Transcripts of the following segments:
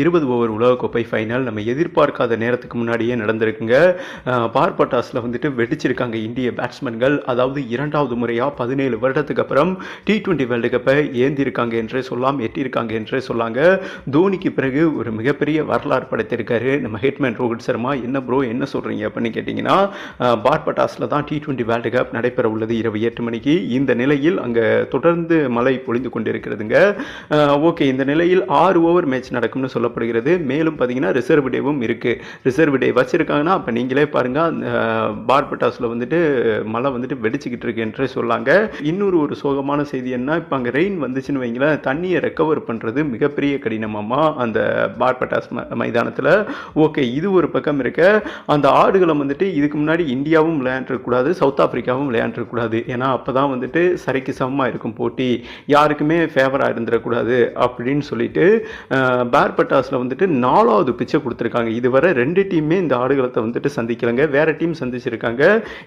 இருபது ஓவர் உலகக்கோப்பை ஃபைனல் நம்ம எதிர்பார்க்காத நேரத்துக்கு முன்னாடியே நடந்திருக்குங்க. பார்பட்டாஸில் வந்துட்டு வெடிச்சிருக்காங்க இந்திய பேட்ஸ்மேன்கள் அதாவது இரண்டாவது முறையாக பதினேழு வருடத்துக்கு அப்புறம் டி ட்வெண்ட்டி வேர்ல்டு கப்பை ஏந்திருக்காங்க என்றே சொல்லலாம் எட்டியிருக்காங்க என்றே சொல்லாங்க. தோனிக்கு பிறகு ஒரு மிகப்பெரிய வரலாறு படைத்திருக்காரு நம்ம ஹிட்மேன் ரோஹித் சர்மா. என்ன ப்ரோ என்ன சொல்கிறீங்க அப்படின்னு கேட்டிங்கன்னா பார்பட்டாஸில் தான் டி டுவெண்ட்டி வேர்ல்டு கப் நடைபெற உள்ளது இரவு எட்டு மணிக்கு. இந்த நிலையில் அங்கே தொடர்ந்து மழை பொழிந்து கொண்டிருக்கிறதுங்க. ஓகே இந்த நிலையில் ஆறு ஓவர் மேட்ச் நடக்கும்னு சொல்லப்படுகிறது. மேலும் பார்த்தீங்கன்னா ரிசர்வ் டேவும் இருக்குது ரிசர்வ் டே வச்சிருக்காங்கன்னா அப்போ நீங்களே பாருங்கள் அந்த பார்பட்டாஸில் வந்துட்டு மழை வந்துட்டு வெடிச்சுக்கிட்டு இருக்கு என்று சொல்லாங்க. இன்னொரு ஒரு சோகமான செய்தி என்ன? இப்போ அங்கே ரெயின் வந்துச்சுன்னு வைங்களேன் தண்ணியை ரெக்கவர் பண்ணுறது மிகப்பெரிய கடினமாமா அந்த பார்பட்டாஸ் ம மைதானத்தில். ஓகே இது ஒரு பக்கம் இருக்க. அந்த ஆடுகளை வந்துட்டு இதுக்கு முன்னாடி இந்தியாவும் விளையாண்டுருக்கூடாது சவுத் ஆப்பிரிக்காவும் விளையாண்டுருக்கூடாது ஏன்னா அப்போ தான் வந்துட்டு சரிக்கு சமமாக இருக்கும் போட்டி. யாருக்குமே ஃபேவராக இருந்துடக்கூடாது அப்படின்னு சொல்லிட்டு பேர்பட்டாஸில் வந்துட்டு நாலாவது பிச்சை கொடுத்துருக்காங்க. இதுவரை ரெண்டு டீமே இந்த ஆடுகளத்தை வந்துட்டு சந்திக்கலைங்க. வேறு டீம் சந்திச்சிருக்காங்க.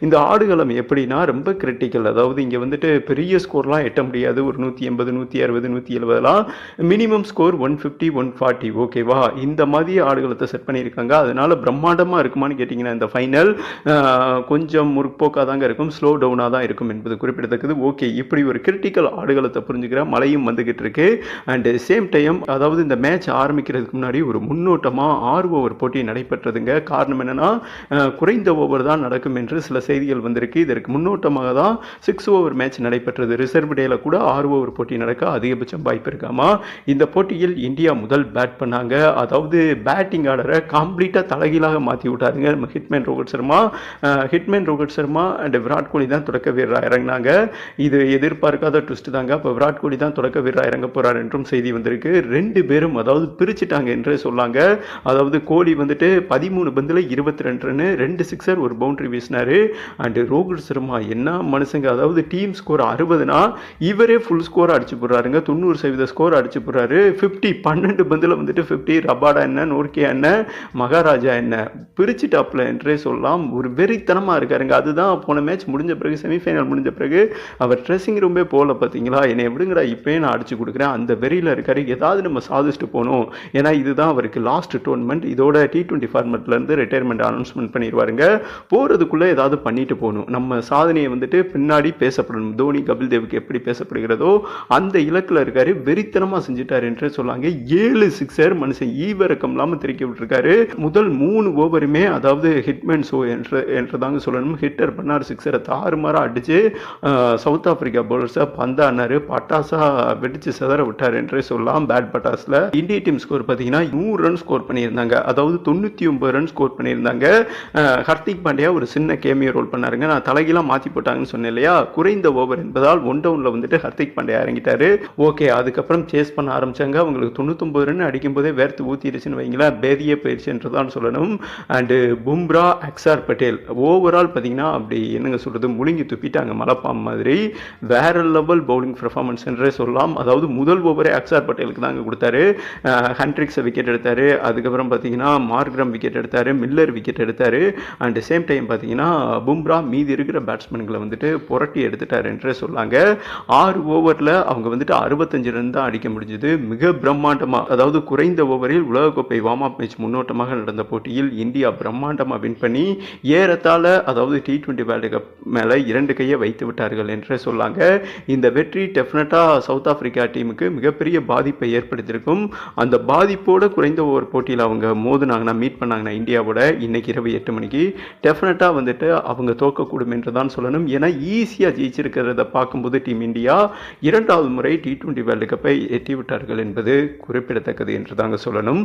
இந்த ஆடுகளம் எப்படின்னா ரொம்ப கிரிட்டிக்கல் அதாவது இங்கே வந்துட்டு பெரிய ஸ்கோர்லாம் எட்ட முடியாது. ஒரு நூற்றி எண்பது நூற்றி அறுபது நூற்றி எழுபதுலாம். Minimum score one fifty one forty ஓகேவா? இந்த மாதிரி ஆடுகளத்தை செட் பண்ணியிருக்காங்க. அதனால் பிரம்மாண்டமாக இருக்குமான்னு கேட்டிங்கன்னா இந்த ஃபைனல் கொஞ்சம் முற்போக்காக தாங்க இருக்கும். ஸ்லோ டவுனாக தான் இருக்கும் என்பது குறிப்பிடத்தக்கது. ஓகே இப்படி ஒரு கிரிட்டிக்கல் ஆடுகளத்தை புரிஞ்சுக்கிற மழையும் வந்துகிட்டு இருக்கு. அண்ட் சேம் டைம் அதாவது இந்த மேட்ச் ஆரம்பிக்கிறதுக்கு முன்னாடி ஒரு முன்னோட்டமாக ஆறு ஓவர் போட்டி நடைபெற்றதுங்க. காரணம் என்னன்னா குறைந்த ஓவர் தான் நடக்கும் என்று சில செய்திகள் வந்திருக்கு. இதற்கு முன்னோட்டமாக தான் சிக்ஸ் ஓவர் மேட்ச் நடைபெற்றது. ரிசர்வ் டேல கூட ஆறு ஓவர் போட்டி நடக்க அதிகபட்சம் வாய்ப்பு இருக்காமா? இந்த போட்டியில் இந்தியா முதல் பேட் பண்ணாங்க. அதாவது பேட்டிங் ஆர்டரை கம்ப்ளீட்டாக தலைகீழாக மாற்றி விட்டாருங்க. நம்ம hitman Rohit Sharma. Hitman Rohit Sharma and Virat Kohli தான் தொடக்க வீரராக இறங்கினாங்க. இது எதிர்பார்க்காத ட்விஸ்ட் தாங்க. அப்போ விராட் கோலி தான் தொடக்க வீரராக இறங்க போகிறார் என்றும் செய்தி வந்திருக்கு. ரெண்டு பேரும் அதாவது பிரிச்சுட்டாங்க என்றே சொல்லாங்க. அதாவது கோலி வந்துட்டு பதிமூணு பந்தில் இருபத்தி ரெண்டு ரன்னு ரெண்டு சிக்ஸர் ஒரு பவுண்டரி வீசினார். அண்ட் ரோஹித் சர்மா என்ன மனுஷங்க? அதாவது டீம் ஸ்கோர் அறுபதுனா இவரே ஃபுல் ஸ்கோர் அடிச்சு போடுறாருங்க. தொண்ணூறு சதவீத ஸ்கோர் அடிச்சு போடுறாரு. ஃபிஃப்டி பன்னெண்டு பந்தில் வந்துட்டு ஃபிஃப்டி ரபாடா என்ன நோர்கியா என்ன மகாராஜா என்ன பிரிச்சுட்டாப்ல என்றே சொல்லலாம் ஒரு வெறித்தனமாக இருக்காருங்க. அதுதான் போன மேட்ச் முடிஞ்ச பிறகு செமிஃபைனல் முடிஞ்ச பிறகு அவர் ட்ரெஸ்ஸிங் ரூமே போகல பார்த்தீங்களா? என்னை விடுங்கடா இப்போயே நான் அடிச்சு கொடுக்குறேன். அந்த வெறியில் இருக்காரு. ஏதாவது நம்ம சாதிச்சுட்டு போகணும். ஏன்னா இதுதான் அவருக்கு லாஸ்ட் டோர்னமெண்ட் இதோட டி டுவெண்ட்டி ஃபார்மெட்லேருந்து ரிட்டையர்மெண்ட் அனௌன்ஸ்மெண்ட் பண்ணிடுவாருங்க போகிறதுக்குள்ளே ஏதாவது பண்ணிட்டு போகணும். நம்ம சாதனையை வந்துட்டு பின்னாடி பேசப்படணும். தோனி கபில் தேவுக்கு எப்படி பேசப்படுகிறதோ அந்த இலக்கில் இருக்கார். வெறித்தனமாக செஞ்சுட்டாரு என்றே சொல்லாங்க. ஏழு சிக்ஸர் மனுஷன் ஈவரக்கம் இல்லாமல் திருக்கி விட்டுருக்காரு. முதல் மூணு ஓவருமே அதாவது ஹிட்மேன் ஷோ என்று என்றதாங்க சொல்லணும். ஹிட்டர் பண்ணார் சிக்ஸரை தாறுமாறாக அடித்து சவுத் ஆப்பிரிக்கா பவுலர்ஸை பந்தானார் பட்டாசா வெடிச்சு செதற விட்டார் என்றே சொல்லலாம் பேட் பட்டாஸில் இந்திய டீம் ஸ்கோர் பார்த்தீங்கன்னா நூறு ரன் ஸ்கோர் பண்ணியிருந்தாங்க. அதாவது தொண்ணூற்றி ஒன்பது ரன் ஸ்கோர் பண்ணியிருந்தாங்க. ஹர்திக் பாண்டியா ஒரு சின்ன கேமியோ ரோல் பண்ணாருங்க. நான் தலைகீழாக மாற்றி போட்டாங்கன்னு சொன்னேன் இல்லையா? குறைந்த ஓவர் என்பதால் ஒன் டவுனில் வந்துட்டு ஹர்திக் பாண்டியா இறங்கிட்டாரு. ஓகே அதுக்கப்புறம் சேஸ் பண்ண ஆரம்பிச்சாங்க. அவங்களுக்கு தொண்ணூத்தொம்பது ரன் அடிக்கும்போதே வேர்த்து ஊற்றிடுச்சுன்னு வைங்களேன். பேதியே போயிடுச்சு என்று தான் சொல்லணும். அண்டு பும்ரா அக்ஸார் பட்டேல் ஓவரால் பார்த்தீங்கன்னா அப்படி என்னங்க சொல்கிறது முழுங்கி துப்பிட்டாங்க மலைப்பாம் மாதிரி. வேற லெவல் பவுலிங் பெர்ஃபார்மன்ஸ் என்றே சொல்லலாம். அதாவது முதல் ஓவரே அக்ஸார் பட்டேலுக்கு தாங்க கொடுத்தாரு. ஹண்ட்ரிக்ஸை விக்கெட் எடுத்தார். அதுக்கப்புறம் பார்த்தீங்கன்னா மார்க்ரம் விக்கெட் எடுத்தார். மில்லர் விக்கெட் எடுத்தார். அண்ட் சேம் டைம் பார்த்தீங்கன்னா பும்ரா மீதி இருக்கிற பேட்ஸ்மேன்களை வந்துட்டு புரட்டி எடுத்துட்டார் என்றே சொல்லாங்க. ஆறு ஓவரில் அவங்க வந்துட்டு அறுபத்தஞ்சு ரன் தான் அடிக்க முடிஞ்சது. மிக பிரம்மாண்டமாக அதாவது குறைந்த ஓவரில் உலகக்கோப்பை வார்ம் அப் மேட்ச் முன்னோட்டமாக நடந்த போட்டியில் இந்தியா பிரம்மாண்டமாக வின் பண்ணி ஏறத்தாழ அதாவது டி ட்வெண்ட்டி வேர்ல்டு கப் மேலே இரண்டு கையை வைத்து விட்டார்கள் என்றே சொல்லாங்க. இந்த வெற்றி டெஃபினட்டாக சவுத் ஆப்பிரிக்கா டீமுக்கு மிகப்பெரிய பாதிப்பை ஏற்படுத்தியிருக்கும். அந்த பாதிப்போடு குறைந்த ஒரு போட்டியில் அவங்க மோதுனாங்கன்னா மீட் பண்ணாங்கன்னா இந்தியாவோட இன்னைக்கு இரவு எட்டு மணிக்கு டெஃபினட்டாக வந்துட்டு அவங்க தோக்கக்கூடும் என்று தான் சொல்லணும். ஏன்னா ஈஸியாக ஜெயிச்சிருக்கிறத பார்க்கும்போது டீம் இந்தியா இரண்டாவது முறை டி டுவெண்ட்டி வேர்ல்டு கப்பை எட்டி விட்டார்கள் என்பது குறிப்பிடத்தக்கது என்று தாங்க சொல்லணும்.